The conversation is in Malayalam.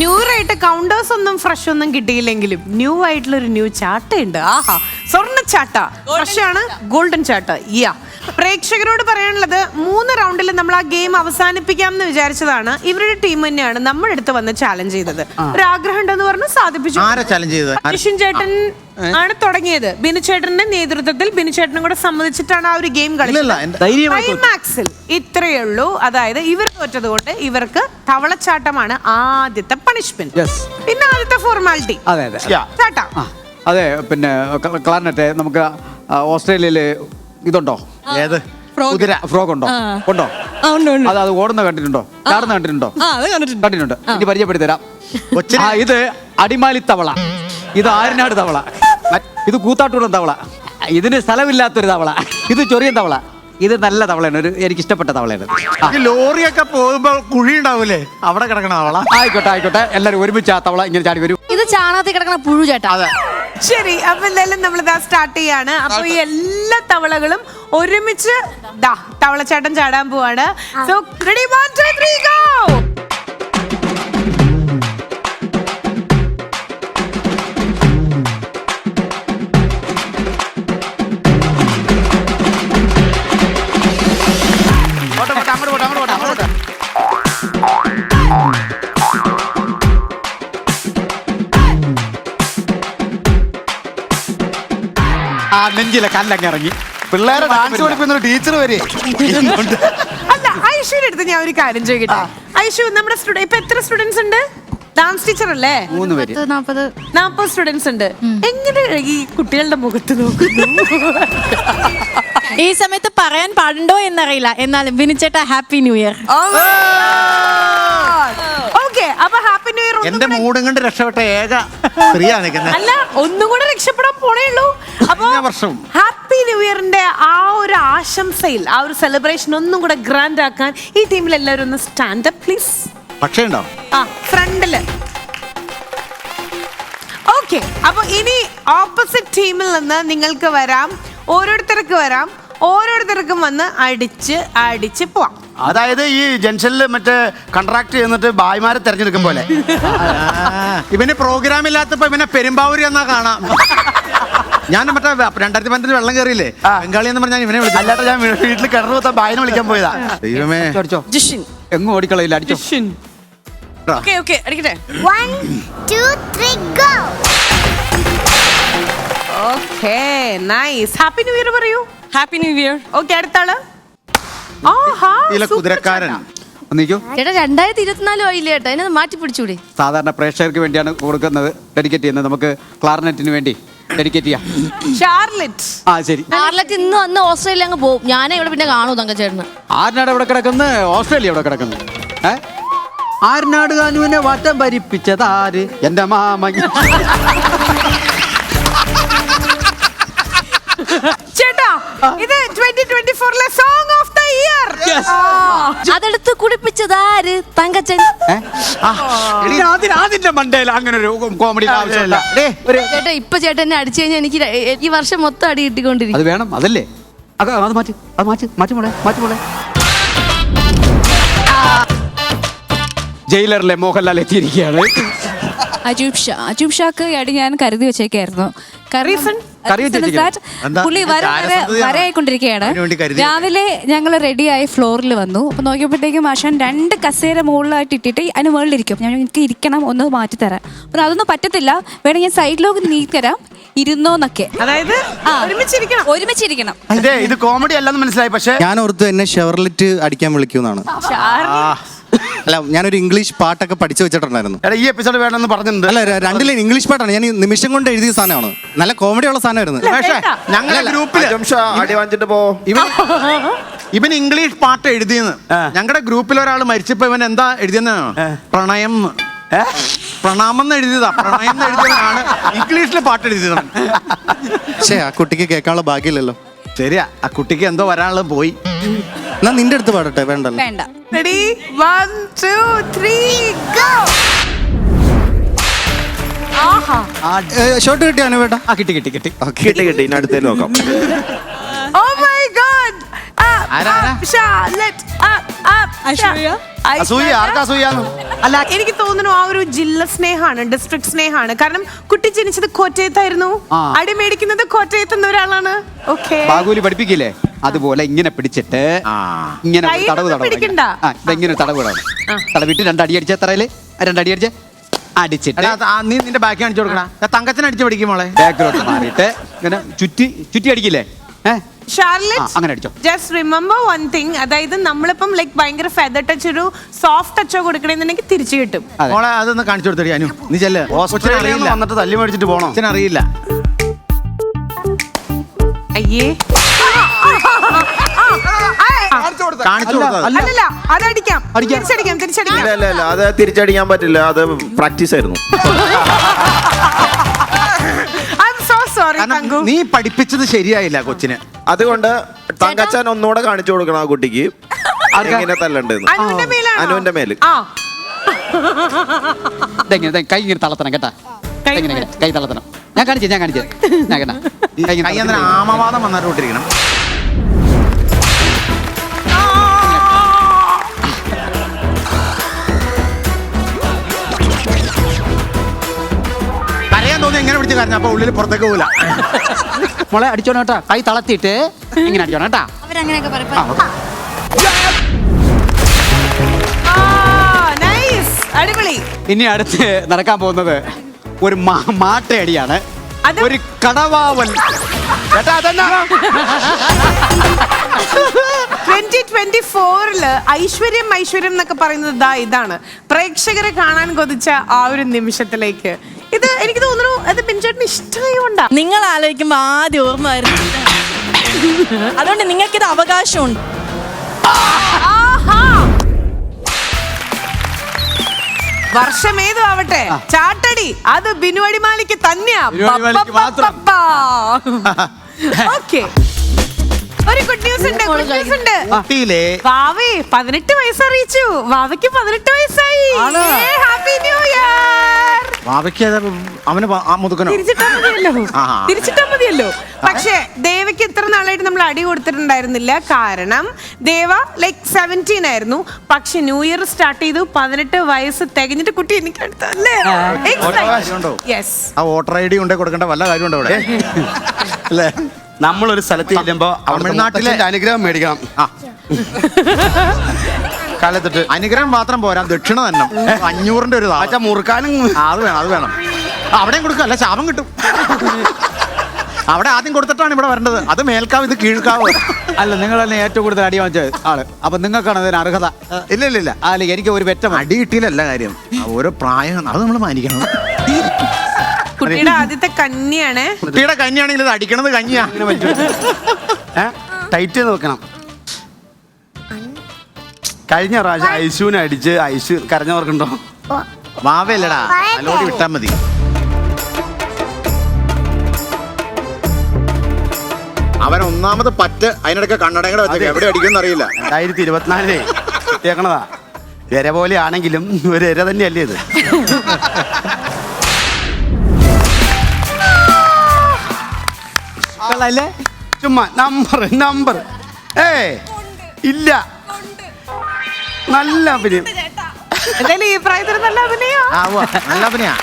ന്യൂ ആയിട്ട് കൗണ്ടേഴ്സ് ഒന്നും ഫ്രഷ് ഒന്നും കിട്ടിയില്ലെങ്കിലും ന്യൂ ആയിട്ടുള്ള ഒരു ന്യൂ ചാട്ടയുണ്ട് ആഹാ സ്വർണ ചാട്ട ഫ്രഷ് ആണ് ഗോൾഡൻ ചാട്ട യാ പ്രേക്ഷകരോട് പറയാനുള്ളത് മൂന്ന് റൗണ്ടിൽ നമ്മൾ ആ ഗെയിം അവസാനിപ്പിക്കാം എന്ന് വിചാരിച്ചതാണ്. ഇവരുടെ ടീം തന്നെയാണ് നമ്മുടെ അടുത്ത് വന്ന് ചാലഞ്ച് ചെയ്തത്. ഒരു ആഗ്രഹം ഉണ്ടെന്ന് പറഞ്ഞു സാധിപ്പിച്ചു. ആരാ ചെയ്തത്? ചേട്ടൻ ആണ് തുടങ്ങിയത്. ബിനു ചേട്ടന്റെ നേതൃത്വത്തിൽ ബിനു ചേട്ടനും കൂടെ സമ്മതിച്ചിട്ടാണ് ആ ഒരു ഗെയിം ഇല്ലല്ല, എന്റെ- ധൈര്യമായി തോറ്റു. ക്ലൈമാക്സിൽ ഇത്രയേ ഉള്ളൂ. അതായത് ഇവർ തോറ്റത് കൊണ്ട് ഇവർക്ക് തവളച്ചാട്ടമാണ് ആദ്യത്തെ പണിഷ്മെന്റ് Yes. പിന്നെ ആദ്യത്തെ ഫോർമാലിറ്റി അതെ അതെ. ചാട്ട. ആ അതെ പിന്നെ ക്ല- ക്ലാർനെറ്റ് നമുക്ക് ആ, ഓസ്ട്രേലിയയിൽ ഇതുണ്ടോ? ഏത്? Frog. കുതിര ഫ്രോഗ് ഉണ്ടോ? ഉണ്ടോ? അത് അത് ഓടുന്ന കണ്ടിട്ടുണ്ടോ? ചാടുന്ന കണ്ടിട്ടുണ്ടോ? ആ അത് കണ്ടിട്ടുണ്ട്. കണ്ടിട്ടുണ്ട്. ഇനി പരിചയപ്പെടുത്തി തരാം. ആ ഇത് അടിമാലി തവള. ഇത് ആരിനാട് തവള. ഇത് കൂത്താട്ടൂടൻ തവള. ഇതിന് സ്ഥലമില്ലാത്തൊരു തവള. ഇത് ചൊറിയൻ തവള. ഇത് നല്ല തവളയാണ്. ഒരു എനിക്ക് ഇഷ്ടപ്പെട്ട തവളയാണ് ഈ ലോറിയൊക്കെ പോകുമ്പോൾ കുഴി ഉണ്ടാവൂലേ? അവിടെ കിടക്കണ തവള. ആയിക്കോട്ടെ ആയിക്കോട്ടെ. എല്ലാവരും ഒരുമിച്ച് ആ തവള ഇങ്ങനെ ചാടി വരും. ഇത് ചാണകത്തിൽ കിടക്കണ പുഴു ചേട്ടാ. അതെ. ശരി അപ്പൊ എന്തായാലും നമ്മൾ ഇതാ സ്റ്റാർട്ട് ചെയ്യാണ്. അപ്പൊ ഈ എല്ലാ തവളകളും ഒരുമിച്ച് ദാ തവളച്ചാട്ടം ചാടാൻ പോവാണ്. So ready one two three go നെഞ്ചിലെ കല്ലങ്ങ് ഇറങ്ങി പിള്ളേരെ ഡാൻസ് പഠിപ്പിക്കുന്ന ഒരു ടീച്ചർ വരെ അല്ല ഐഷുവിന്റെ അടുത്ത് ഞാൻ ഒരു കാര്യം ചോദിക്കട്ടെ? ഐഷു നമ്മുടെ സ്റ്റുഡന്റ് ഇപ്പൊ എത്ര സ്റ്റുഡൻസ് ഉണ്ട്? ഡാൻസ് ടീച്ചർ അല്ലേ? മൂന്ന് പേര്. നാപ്പത്. നാപ്പത് സ്റ്റുഡൻസ് ഉണ്ട്. എങ്ങനെ ഈ കുട്ടികളുടെ മുഖത്ത് നോക്കുന്നു? ഈ സമയത്ത് പറയാൻ പാടുണ്ടോ എന്നറിയില്ല. എന്നാലും വിനിച്ചേട്ട ഹാപ്പി ന്യൂ ഇയർ ഓക്കെ അപ്പൊ ഹാപ്പി ന്യൂ ഇയർ എന്റെ മൂടും കൊണ്ട് രക്ഷപ്പെട്ട ഏക സ്ത്രീയാ നിൽക്കുന്നത് അല്ല ഒന്നും കൂടെ രക്ഷപ്പെടാൻ പോണേ ഉള്ളൂ. അപ്പൊ. ഹാപ്പി ന്യൂ ഇയറിന്റെ ആ ഒരു ആശംസയിൽ ആ ഒരു സെലിബ്രേഷൻ ഒന്നും കൂടെ ഗ്രാൻഡ് ആക്കാൻ ഈ ടീമിൽ എല്ലാവരും ഒന്ന് സ്റ്റാൻഡ് അപ്പ് പ്ലീസ് പക്ഷേ ഉണ്ടോ? ആ ഫ്രണ്ടിൽ. ഓക്കെ അപ്പൊ ഇനി ഓപ്പോസിറ്റ് ടീമിൽ നിന്ന് നിങ്ങൾക്ക് വരാം ഓരോരുത്തർക്ക് വരാം ഓരോരുത്തർക്കും വന്ന് അടിച്ച് അടിച്ച് പോവാം. അതായത് ഈ ജംഗ്ഷനിൽ മറ്റേ കൺട്രാക്ട് ചെയ്യുന്നിട്ട് ഭായിമാരെ തെരഞ്ഞെടുക്കും പോലെ. ഇവന് പ്രോഗ്രാം ഇല്ലാത്തപ്പോ ഇവനെ പെരുമ്പാവൂരി എന്നാ കാണാം. ഞാൻ മറ്റേ രണ്ടായിരത്തി പന്ത്രണ്ട് വെള്ളം കയറിയില്ലേ ബംഗാളി എന്ന് പറഞ്ഞാൽ ഇവനെ വിളിച്ചു. അല്ലാതെ ഞാൻ വീട്ടിൽ കിടന്നു പോത്ത ഭായിനെ വിളിക്കാൻ പോയതാ. ദൈവമേ. അടിച്ചോ ജിഷിൻ. എങ്ങും ഓടിക്കളയില്ല അടിച്ചോ. Okay okay അടിക്കട്ടെ. One two three go okay nice happy new year പറയൂ. ഹാപ്പി ന്യൂ ഇയർ ഓക്കെ അടുത്ത ആൾ. ആഹാ, ഇതിലെ കുതിരക്കാരൻ. ഒന്നിക്കോ ചേട്ടാ രണ്ടായിരത്തി ഇരുപത്തിനാലും ആയില്ലേ ചേട്ടാ മാറ്റി പിടിച്ചൂടെ. സാധാരണ പ്രേക്ഷകർക്ക് വേണ്ടിയാണ് കൊടുക്കുന്നത് ഡെഡിക്കേറ്റ് ചെയ്യുന്നത്. നമുക്ക് ക്ലാർനെറ്റിന് വേണ്ടി ഡെഡിക്കേറ്റ് ചെയ്യാം. ഷാർലറ്റ്. ആ ശരി. ആർലറ്റ് ഇന്ന് വന്ന് ഓസ്ട്രേലിയ അങ്ങ് പോകും ഞാനേ ഇവിടെ പിന്നെ കാണൂ തങ്കച്ചേട്ടന്. ആരിനാട് ഇവിടെ കിടക്കുന്നു ഓസ്ട്രേലിയ ഇവിടെ കിടക്കുന്നു ഏ? ആരിനാട് കാനുവിനെ വട്ടം ഭരിപ്പിച്ചത് ആര്? എന്റെ മാമ ചേട്ടാ ഇത് ട്വന്റി ട്വന്റി ഫോറിലെ സോങ് ഓഫ് അതെടുത്ത് കുടിപ്പിച്ചത് ആര്? തങ്കച്ചൻ. അതിന്റെ മണ്ടയിൽ അങ്ങനെ ഒരു കോമഡി ആവശ്യമില്ല ചേട്ടാ ഇപ്പൊ ചേട്ടൻ എന്നെ അടിച്ചു കഴിഞ്ഞാൽ എനിക്ക് ഈ വർഷം മൊത്തം അടി കിട്ടിക്കൊണ്ടിരിക്കും. അത് വേണം അതല്ലേ? അത് അത് മാറ്റി അത് മാറ്റി മാറ്റി മോളെ മാറ്റി മോളെ. ജയിലറിലെ മോഹൻലാൽ എത്തിയിരിക്കുകയാണ്. അജൂബ് ഷാ അജൂബ് ഷാക്ക് ആയിട്ട് ഞാൻ കരുതി വെച്ചേക്കായിരുന്നു. Reason? കറി വെച്ചിരിക്കുന്നു. എന്താ? പുള്ളി വര? വരയായിക്കൊണ്ടിരിക്കുകയാണ് അതിനു വേണ്ടി കരുതി രാവിലെ ഞങ്ങൾ റെഡിയായി ഫ്ലോറിൽ വന്നു. അപ്പൊ നോക്കിയപ്പോഴത്തേക്കും ആശാൻ രണ്ട് കസേര മുകളിലായിട്ട് ഇട്ടിട്ട് അതിന് മുകളിലിരിക്കും. ഞാൻ എനിക്ക് ഇരിക്കണം ഒന്ന് മാറ്റി തരാം. അപ്പൊ അതൊന്നും പറ്റത്തില്ല. വേണമെങ്കിൽ ഞാൻ സൈഡിലേക്ക് നീക്കരാം ഇരുന്നോന്നൊക്കെ അതായത് ഒരുമിച്ചിരിക്കണം. ഒരുമിച്ചിരിക്കണം. ഇതേ ഇത് കോമഡി അല്ലെന്ന് മനസ്സിലായി. പക്ഷേ ഞാൻ ഓർത്ത് എന്നെ ഷെവർലിറ്റ് അടിക്കാൻ വിളിക്കുമെന്നാണ്. അല്ല ഞാനൊരു ഇംഗ്ലീഷ് പാട്ടൊക്കെ പഠിച്ചു വെച്ചിട്ടുണ്ടായിരുന്നു. എടാ ഈ എപ്പിസോഡ് വേണമെന്ന് പറഞ്ഞിട്ടുണ്ട്. അല്ല ര- ലൈൻ ഇംഗ്ലീഷ് പാട്ടാണ്. ഞാൻ ഈ നിമിഷം കൊണ്ട് എഴുതിയ സാധനമാണ്. നല്ല കോമഡി ഉള്ള സാധനമായിരുന്നു. പക്ഷേ ഗ്രൂപ്പിൽ ഗ്രൂപ്പിൽ അടി വാങ്ങിച്ചിട്ട് പോ. ഇവൻ ഇവൻ ഇംഗ്ലീഷ് പാട്ട് എഴുതിയെന്ന്. ഞങ്ങളുടെ ഗ്രൂപ്പിൽ ഒരാൾ മരിച്ചപ്പോ ഇവൻ എന്താ എഴുതിയെന്ന് പ്രണയം. പ്രണാമെന്ന് പ്രണാമം എന്ന് എഴുതിയതാ. പ്രണയം എന്ന് എഴുതിയവനാണ് ഇംഗ്ലീഷിൽ പാട്ട് എഴുതിയതാണ് പക്ഷേ ആ കുട്ടിക്ക് കേൾക്കാനുള്ള ഭാഗ്യമില്ലല്ലോ. ശരിയാ ആ കുട്ടിക്ക് എന്തോ വരാനുള്ളത് പോയി. എന്നാ നിന്റെ അടുത്ത് പാടട്ടെ വേണ്ടല്ലോ. വേണ്ട. Ready one two three go ആഹാ. ഷോട്ട് കിട്ടിയോ അനുവേട്ടാ? ആ കിട്ടി കിട്ടി കിട്ടി. കിട്ടി കിട്ടി ഇനി അടുത്തേ നോക്കാം. ഓ മൈ ഗോഡ് ആരാ, ആരാ? Up, up അശ്വര്യ? Char- അസൂയ? ആർക്കാ അസൂയാന്ന് അല്ല എനിക്ക് തോന്നുന്നു ആ ഒരു ജില്ല സ്നേഹമാണ് ഡിസ്ട്രിക്ട് സ്നേഹമാണ് കാരണം കുട്ടി ജനിച്ചത് കോറ്റയത്തായിരുന്നു. അടി മേടിക്കുന്നത് കോറ്റയത്തുന്ന ഒരാളാണ്. ഓക്കെ ബാഗുലി പഠിപ്പിക്കില്ലേ? അതുപോലെ ഇങ്ങനെ പിടിച്ചിട്ട് ആ. ഇങ്ങനെ ഒരു തടവ് തടവ് പിടിക്കണ്ട. ആ ഇതെങ്ങനെ ഒരു തടവ് തടവ് തടവിട്ട് രണ്ടടി അടിച്ച എത്രയിൽ? രണ്ടടി അടിച്ച് അടിച്ചിട്ട് എടാ, ആ, നീ നിന്റെ ബാക്കി കാണിച്ചു കൊടുക്കണ തങ്കച്ചൻ അടിച്ചു പഠിക്കും മോളെ. ബാക്കിലോട്ട് മാറിയിട്ട് ഇങ്ങനെ ചുറ്റി ചുറ്റി അടിക്കില്ലേ? ഏഹ് അങ്ങനെ അടിച്ചോ. ജസ്റ്റ് റിമെമ്പർ വൺ തിങ് അതായത് നമ്മളിപ്പം ലൈക് ഭയങ്കര ഫെദർ ടച്ച് ഒരു സോഫ്റ്റ് ടച്ചോ കൊടുക്കണമെന്നുണ്ടെങ്കിൽ തിരിച്ചു കിട്ടും. മോളെ അതൊന്ന് കാണിച്ചു കൊടുത്തടി അനു നീ ചെല്ല് കൊച്ചിന് ഓസ്ട്രേലിയ അറിയില്ല വന്നിട്ട് തല്ലി മേടിച്ചിട്ട് പോണോ കൊച്ചിന് അറിയില്ല അയ്യേ കാണിച്ചു അല്ല, കൊടുത്തത് അല്ല. അല്ലല്ല അതടിക്കാം അടിക്കാം. തിരിച്ചടിക്കാം തിരിച്ചടിക്കാം ഇല്ല ഇല്ല ഇല്ല അത് തിരിച്ചടിക്കാൻ പറ്റില്ല അത് പ്രാക്ടീസ് ആയിരുന്നു കാരണം നീ പഠിപ്പിച്ചത് ശരിയായില്ല കൊച്ചിന്. അതുകൊണ്ട് തങ്കച്ചാൻ ഒന്നുകൂടെ കാണിച്ചു കൊടുക്കണം ആ കുട്ടിക്ക്. എങ്ങനെ തല്ലണ്ടെന്ന്. അനുവിന്റെ മേലാണോ? അനുവിന്റെ മേൽ. ആ. ഇതെങ്ങനെ ദേ കൈ ഇങ്ങനെ തളർത്തണം കേട്ടാ. കൈ ഇങ്ങനെ ഇങ്ങനെ, കൈ തളർത്തണം ഞാൻ കാണിച്ചു ഞാൻ കാണിച്ചു. ഞാൻ കേട്ടാ. കൈ ഇങ്ങനെ ആമവാദം വന്നിട്ട് വിട്ടിരിക്കണം എങ്ങനെ കരഞ്ഞ അപ്പൊ ഉള്ളിൽ പുറത്തേക്ക് പോല മോളെ അടിച്ചോണം കേട്ടാ. കൈ തളത്തിട്ട് ഇങ്ങനെ അടിച്ചോണം കേട്ടാ. അവരങ്ങനെയൊക്കെ അടിപൊളി. ഇനി അടുത്ത് നടക്കാൻ പോകുന്നത് ഒരു മാട്ടയടിയാണ്. ഒരു കടവാവൽ അതെന്നാ? ട്വന്റി ട്വന്റി ഫോറിൽ ഐശ്വര്യം ഐശ്വര്യം എന്നൊക്കെ പറയുന്നത് ദാ ഇതാണ്. പ്രേക്ഷകരെ കാണാൻ കൊതിച്ച ആ ഒരു നിമിഷത്തിലേക്ക് ഇത് എനിക്ക് തോന്നുന്നു അത് ബെഞ്ചേട്ടന് ഇഷ്ടമായോണ്ടാ നിങ്ങൾ ആലോചിക്കുമ്പോ ആദ്യം ഓർമ്മ വരുന്നത് അതുകൊണ്ട് നിങ്ങൾക്കിത് അവകാശമുണ്ട്. വർഷം ഏതും ആവട്ടെ. ചാട്ടടി. അത് ബിനു അടിമാലിക്ക് തന്നെയാ. ബിനു അടിമാലിക്ക് മാത്രം. ഓക്കെ. ഒരു ഗുഡ് ന്യൂസ് ഉണ്ട് ഗുഡ് ന്യൂസ് ഉണ്ട്. ഊട്ടിയിലെ വാവേ പതിനെട്ട് വയസ്സ് അറിയിച്ചു. വാവയ്ക്ക് പതിനെട്ട് വയസ്സായി. ഹാപ്പി ന്യൂ ഇയർ ബാബയ്ക്ക് അത് അവന് പ- ആ മുതുക്കനോ തിരിച്ചിട്ടാ മതിയല്ലോ. തിരിച്ചിട്ടാ മതിയല്ലോ. പക്ഷേ ദേവയ്ക്ക് ഇത്ര നാളായിട്ട് നമ്മൾ അടി കൊടുത്തിട്ടുണ്ടായിരുന്നില്ല. കാരണം ദേവ ലൈക്ക് സെവന്റീൻ ആയിരുന്നു. പക്ഷെ ന്യൂ ഇയർ സ്റ്റാർട്ട് ചെയ്തു. പതിനെട്ട് വയസ്സ് തികഞ്ഞിട്ട് കുട്ടി എനിക്ക് അടുത്തല്ലേ കാര്യമുണ്ടോ? യെസ് ആ വോട്ടർ ഐ ഡി കൊണ്ടേ കൊടുക്കേണ്ട വല്ല കാര്യമുണ്ടോ അവിടെ? അല്ലേ? നമ്മളൊരു സ്ഥലത്ത് ചെല്ലുമ്പോ തമിഴ്നാട്ടിലെ- അനുഗ്രഹം മേടിക്കണം. ആ. കാലത്തിട്ട് അനുഗ്രഹം മാത്രം പോരാ ദക്ഷിണ തന്നെ. അഞ്ഞൂറിന്റെ ഒരു താളം. മുറുക്കാനും അത് വേണം അത് വേണം. അവിടെയും കൊടുക്കുക അല്ല ശാപം കിട്ടും. അവിടെ ആദ്യം കൊടുത്തിട്ടാണ് ഇവിടെ വരേണ്ടത്. അത് മേൽക്കാവ് ഇത് കീഴ്ക്കാവ്. അല്ല നിങ്ങൾ തന്നെ ഏറ്റവും കൂടുതൽ അടി വാങ്ങിച്ച ആൾ. അപ്പൊ നിങ്ങൾക്കാണ് അതിന് അർഹത. ഇല്ല ഇല്ല ഇല്ല. അല്ല എനിക്ക് ഒരു വെറ്റം അടി കിട്ടിയില്ലല്ല കാര്യം ഓരോ പ്രായം അത് നമ്മൾ മാനിക്കണം. കുട്ടിയുടെ ആദ്യത്തെ കന്നിയാണ്. കുട്ടിയുടെ കന്നിയാണെങ്കിൽ ഇത് അടിക്കണത് കഞ്ഞിയാ ടൈറ്റ് ചെയ്ത് വെക്കണം. കഴിഞ്ഞ പ്രാവശ്യം ഐശുവിനെ അടിച്ച് ഐശു കരഞ്ഞവർക്കുണ്ടോ? വാവയല്ലടാ അലോടി വിട്ടാ മതി. അവൻ ഒന്നാമത് പറ്റ് അതിനിടയ്ക്ക് കണ്ണടയുടെ വെച്ചേക്ക. എവിടെ അടിക്കുമെന്ന് അറിയില്ല. രണ്ടായിരത്തി ഇരുപത്തിനാലേ കിട്ടിയേക്കണതാ. എര പോലെ ആണെങ്കിലും ഒരു എര തന്നെയല്ലേ ഇത്. ചുമ്മാ നമ്പർ നമ്പർ ഏ ഇല്ല. നല്ല അഭിനയം. എന്തായാലും ഈ പ്രായത്തിൽ നല്ല അഭിനയോ. നല്ല അഭിനയാ.